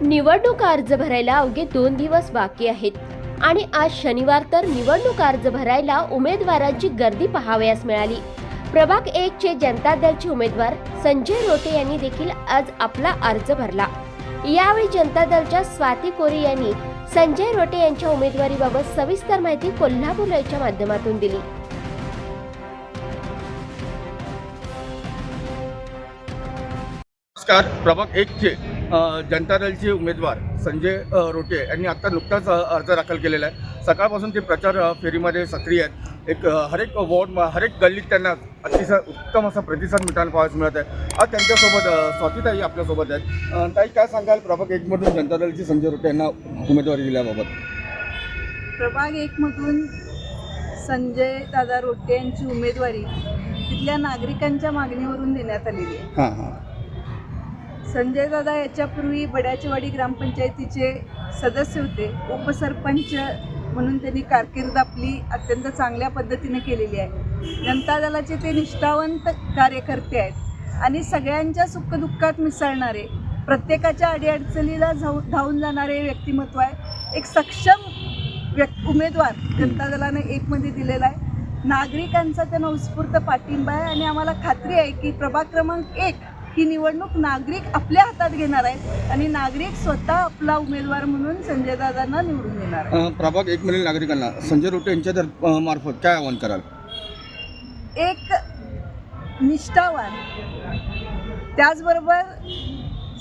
निवडणूक अर्ज भरायला अवघे दोन दिवस बाकी आहेत. आणि आज शनिवार तर निवडणूक अर्ज भरायला उमेदवारांची गर्दी पाहावयास मिळाली. प्रभाग एक चे जनता दलचे उमेदवार संजय रोटे यांनी देखील आज आपला अर्ज भरला. यावेळी जनता दलच्या स्वाती कोरी यांनी संजय रोटे यांच्या उमेदवारीबाबत सविस्तर माहिती कोल्हापूर लाईव्हच्या माध्यमातून दिली. नमस्कार प्रभाग एक चे जनता दलचे उमेदवार संजय रोटे यांनी आता नुकताच अर्ज दाखल केलेला आहे. सकाळपासून ते प्रचार फेरीमध्ये सक्रिय आहेत. एक हरेक वॉर्ड हरेक गल्लीत त्यांना अतिशय उत्तम असा प्रतिसाद मिळताना पाहायला मिळत आहे. आज त्यांच्यासोबत स्वातीताई आपल्यासोबत आहेत. ताई काय सांगाल? प्रभाग एकमधून जनता दलचे संजय रोटे यांना उमेदवारी दिल्याबाबत. प्रभाग एकमधून संजय दादा रोटे यांची उमेदवारी तिथल्या नागरिकांच्या मागणीवरून देण्यात आलेली आहे. हां हां. संजय दादा याच्यापूर्वी बड्याचेवाडी ग्रामपंचायतीचे सदस्य होते. उपसरपंच म्हणून त्यांनी कारकीर्द आपली अत्यंत चांगल्या पद्धतीने केलेली आहे. जनता दलाचे ते निष्ठावंत कार्यकर्ते आहेत. आणि सगळ्यांच्या सुखदुःखात मिसळणारे प्रत्येकाच्या अडीअडचणीला जाऊ धावून जाणारे व्यक्तिमत्व आहे. एक सक्षम व्यक् उमेदवार जनता दलानं एकमध्ये दिलेला आहे. नागरिकांचा त्यांना उत्स्फूर्त पाठिंबा आहे आणि आम्हाला खात्री आहे की प्रभाग क्रमांक एक ही निवडणूक नागरिक आपल्या हातात घेणार आहेत आणि नागरिक स्वतः आपला उमेदवार म्हणून संजय दादांना निवडून देणार अ, प्रभाग एकमधील नागरिकांना संजय रोटे यांच्या अ, मार्फत काय आवाहन कराल? एक निष्ठावान त्याचबरोबर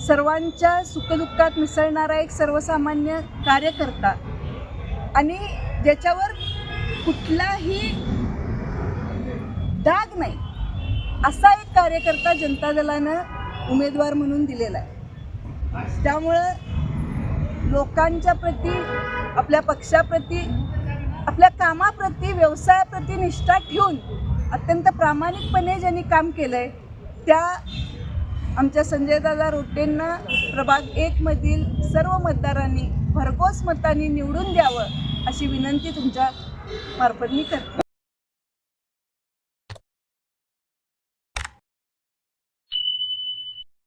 सर्वांच्या सुखदुःखात मिसळणारा एक सर्वसामान्य कार्यकर्ता आणि ज्याच्यावर कुठलाही डाग नाही. असा एक कार्यकर्ता जनता दलानं उमेदवार म्हणून दिलेला आहे. त्यामुळं लोकांच्या प्रती आपल्या पक्षाप्रती आपल्या कामाप्रती व्यवसायाप्रती निष्ठा ठेवून अत्यंत प्रामाणिकपणे ज्यांनी काम केलं आहे त्या आमच्या संजयदादा रोटेंना प्रभाग एकमधील सर्व मतदारांनी भरघोस मतांनी निवडून द्यावं अशी विनंती तुमच्या मार्फत मी करते.